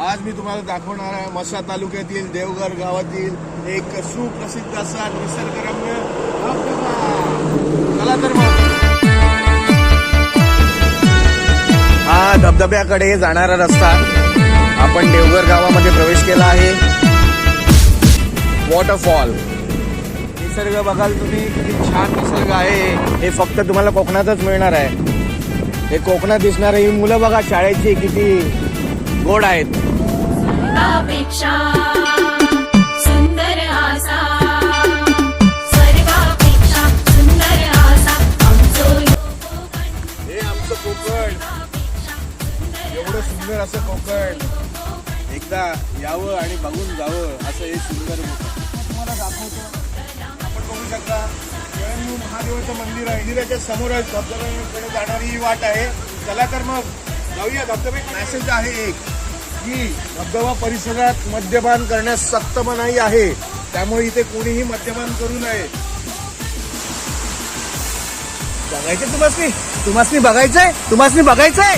आज मी तुम्हाला दाखवणार आहे मसा तालुक्यातील देवघर गावातील एक सुप्रसिद्ध असा निसर्गरम्य चला तर हा धबधब्याकडे जाणारा रस्ता आपण देवघर गावामध्ये प्रवेश केला आहे. वॉटरफॉल निसर्ग बघाल तुम्ही किती छान निसर्ग आहे. हे फक्त तुम्हाला कोकणातच मिळणार आहे. हे कोकणात दिसणार ही मुलं बघा शाळेची किती गोड आहेत. हे आमचं कोकण. एवढं सुंदर असं कोकण. एकदा यावं आणि बघून जावं असं हे सुंदर कोकण. तुम्हाला दाखवतो. आपण बघू शकता महादेवाचं मंदिर आहे. मंदिराच्या समोरच धबधब्याकडे जाणारी ही वाट आहे. चला तर मग. जाऊया. धबधबे मेसेज आहे एक की धबधबा परिसरात मद्यपान करण्यास सक्त मनाई आहे. त्यामुळे इथे कोणीही मद्यपान करू नये. बघायचं तुम्हाला तुम्हाला बघायचंय? तुम्हाला बघायचंय?